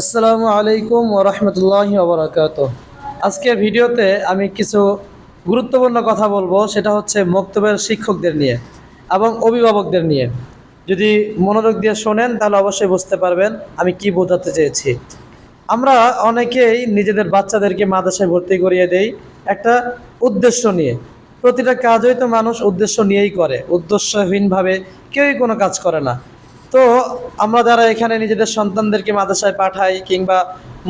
আসসালামু আলাইকুম ওরহমতুল্লাহ ওবরাকাত আজকে ভিডিওতে আমি কিছু গুরুত্বপূর্ণ কথা বলব, সেটা হচ্ছে মক্তবের শিক্ষকদের নিয়ে এবং অভিভাবকদের নিয়ে। যদি মনোযোগ দিয়ে শোনেন, তাহলে অবশ্যই বুঝতে পারবেন আমি কি বোঝাতে চেয়েছি। আমরা অনেকেই নিজেদের বাচ্চাদেরকে মাদ্রাসায় ভর্তি করিয়ে দেই একটা উদ্দেশ্য নিয়ে। প্রতিটা কাজই তো মানুষ উদ্দেশ্য নিয়েই করে। উদ্দেশ্যহীনভাবে কেউই কোনো কাজ করে না। তো আমরা যারা এখানে নিজেদের সন্তানদেরকে মাদ্রাসায় পাঠাই কিংবা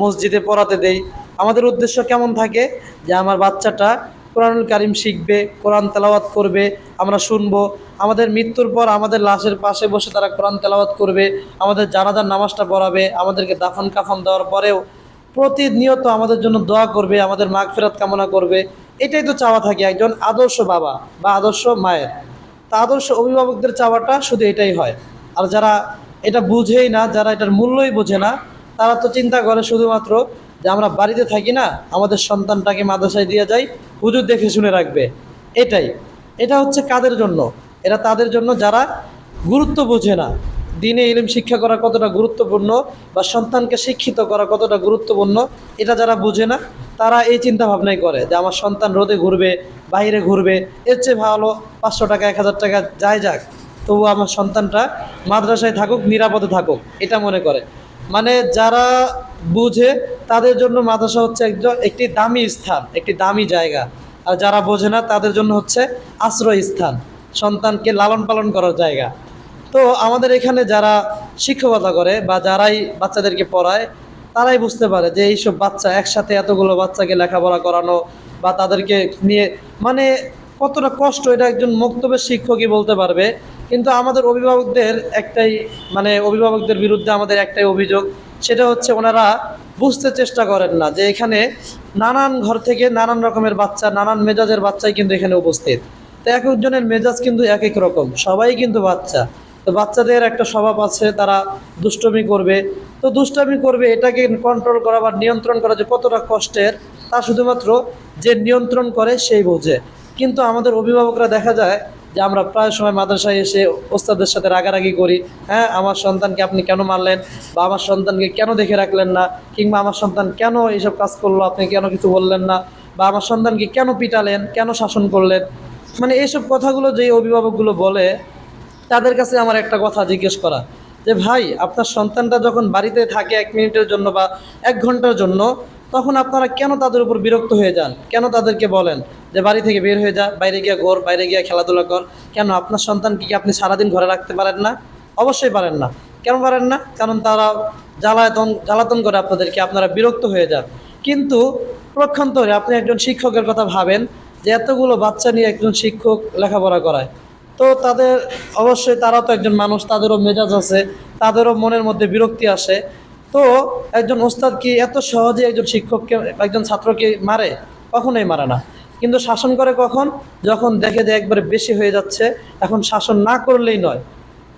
মসজিদে পড়াতে দেই, আমাদের উদ্দেশ্য কেমন থাকে? যে আমার বাচ্চাটা কোরআনুল কারিম শিখবে, কোরআন তেলাওয়াত করবে, আমরা শুনব। আমাদের মৃত্যুর পর আমাদের লাশের পাশে বসে তারা কোরআন তেলাওয়াত করবে, আমাদের জানাজার নামাজটা পড়াবে, আমাদেরকে দাফন কাফন দেওয়ার পরেও প্রতিনিয়ত আমাদের জন্য দোয়া করবে, আমাদের মাগ ফেরত কামনা করবে। এটাই তো চাওয়া থাকে, একজন আদর্শ বাবা বা আদর্শ মায়ের। তা আদর্শ অভিভাবকদের চাওয়াটা শুধু এটাই হয়। আর যারা এটা বুঝেই না, যারা এটার মূল্যই বোঝে না, তারা তো চিন্তা করে শুধুমাত্র যে আমরা বাড়িতে থাকি না, আমাদের সন্তানটাকে মাদ্রাসায় দিয়ে যাই, হুজুর দেখে শুনে রাখবে। এটাই। এটা হচ্ছে কাদের জন্য? এটা তাদের জন্য যারা গুরুত্ব বোঝে না। দিনে ইলিম শিক্ষা করা কতটা গুরুত্বপূর্ণ বা সন্তানকে শিক্ষিত করা কতটা গুরুত্বপূর্ণ, এটা যারা বোঝে না, তারা এই চিন্তা ভাবনাই করে যে আমার সন্তান রোদে ঘুরবে, বাইরে ঘুরবে, এর চেয়ে ভালো পাঁচশো টাকা, এক হাজার টাকা, যাই যাক। তবু আমার সন্তানটা মাদ্রাসায় থাকুক, নিরাপদে থাকুক, এটা মনে করে। মানে যারা বুঝে, তাদের জন্য মাদ্রাসা হচ্ছে একজন, একটি দামি স্থান, একটি দামি জায়গা। আর যারা বোঝে না, তাদের জন্য হচ্ছে আশ্রয় স্থান, সন্তানকে লালন পালন করার জায়গা। তো আমাদের এখানে যারা শিক্ষকতা করে বা যারাই বাচ্চাদেরকে পড়ায়, তারাই বুঝতে পারে যে এইসব বাচ্চা একসাথে এতগুলো বাচ্চাকে লেখাপড়া করানো বা তাদেরকে নিয়ে মানে কতটা কষ্ট এটা একজন মক্তবের শিক্ষকই বলতে পারবে। কিন্তু আমাদের অভিভাবকদের একটাই মানে অভিভাবকদের বিরুদ্ধে আমাদের একটাই অভিযোগ, সেটা হচ্ছে ওনারা বুঝতে চেষ্টা করেন না যে এখানে নানান ঘর থেকে নানান রকমের বাচ্চা, নানান মেজাজের বাচ্চাই কিন্তু এখানে উপস্থিত। তো এক একজনের মেজাজ কিন্তু এক এক রকম, সবাই কিন্তু বাচ্চা। তো বাচ্চাদের একটা স্বভাব আছে, তারা দুষ্টমি করবে। তো দুষ্টামি করবে, এটাকে কন্ট্রোল করা বা নিয়ন্ত্রণ করা যে কতটা কষ্টের, তা শুধুমাত্র যে নিয়ন্ত্রণ করে সেই বোঝে। কিন্তু আমাদের অভিভাবকরা দেখা যায় যে আমরা প্রায় সময় মাদ্রাসায় এসে ওস্তাদের সাথে রাগারাগি করি। হ্যাঁ আমার সন্তানকে আপনি কেন মারলেন? বা আমার সন্তানকে কেন দেখে রাখলেন না? কিংবা আমার সন্তান কেন এইসব কাজ করল? আপনি কেন কিছু বললেন না? বা আমার সন্তানকে কেন পিটালেন? কেন শাসন করলেন? মানে এইসব কথাগুলো যে অভিভাবকগুলো বলে, তাদের কাছে আমার একটা কথা জিজ্ঞেস করা, যে ভাই, আপনার সন্তানটা যখন বাড়িতে থাকে এক মিনিটের জন্য বা এক ঘণ্টার জন্য তখন আপনারা কেন তাদের উপর বিরক্ত হয়ে যান? কেন তাদেরকে বলেন যে বাড়ি থেকে বের হয়ে যা, বাইরে গিয়ে ঘোর, বাইরে গিয়ে খেলাধুলা কর? কেন আপনার সন্তানকে কি আপনি সারাদিন ঘরে রাখতে পারেন না? অবশ্যই পারেন না। কেন পারেন না? কারণ তারা জ্বালাতন জ্বালাতন করে আপনাদেরকে, আপনারা বিরক্ত হয়ে যান। কিন্তু প্রক্ষান্তরে আপনি একজন শিক্ষকের কথা ভাবেন যে এতগুলো বাচ্চা নিয়ে একজন শিক্ষক লেখাপড়া করায়। তো তাদের, অবশ্যই তারা তো একজন মানুষ, তাদেরও মেজাজ আছে, তাদেরও মনের মধ্যে বিরক্তি আসে। তো একজন ওস্তাদ কি এত সহজে একজন শিক্ষককে, একজন ছাত্রকে মারে? কখনোই মারে না। কিন্তু শাসন করে কখন? যখন দেখে যে একবারে বেশি হয়ে যাচ্ছে, এখন শাসন না করলেই নয়।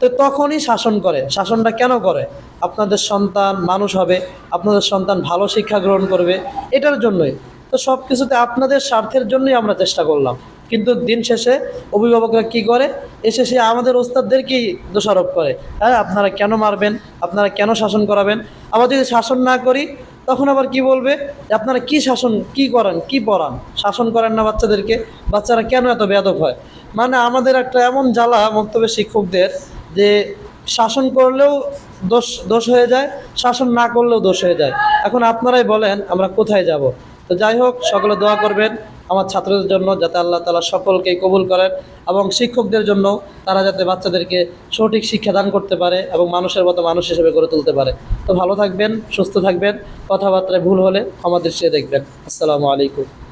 তো তখনই শাসন করে। শাসনটা কেন করে? আপনাদের সন্তান মানুষ হবে, আপনাদের সন্তান ভালো শিক্ষা গ্রহণ করবে, এটার জন্যই। তো সব কিছুতে আপনাদের স্বার্থের জন্যই আমরা চেষ্টা করলাম। কিন্তু দিন শেষে অভিভাবকরা কি করে? এসে সে আমাদের ওস্তাদদেরকেই দোষারোপ করে। হ্যাঁ আপনারা কেন মারবেন? আপনারা কেন শাসন করাবেন? আবার যদি শাসন না করি, তখন আবার কি বলবে? যে আপনারা কি শাসন, কি করেন, কি পড়ান? শাসন করেন না বাচ্চাদেরকে? বাচ্চারা কেন এত বেয়াদব হয়? মানে আমাদের একটা এমন জ্বালা বক্তব্যের শিক্ষকদের যে শাসন করলেও দোষ দোষ হয়ে যায়, শাসন না করলেও দোষ হয়ে যায়। এখন আপনারাই বলেন, আমরা কোথায় যাব? তো যাই হোক, সকলে দোয়া করবেন। আমার ছাত্রদের জন্য যাতে আল্লাহ তালা সকলকে কবুল করেন এবং শিক্ষকদের জন্য তারা যাতে বাচ্চাদেরকে সঠিক শিক্ষা দান করতে পারে এবং মানুষের মতো মানুষ হিসেবে গড়ে তুলতে পারে। তো ভালো থাকবেন, সুস্থ থাকবেন, কথাবার্তায় ভুল হলে ক্ষমা দৃষ্টিতে দেখবেন। আসসালামু আলাইকুম।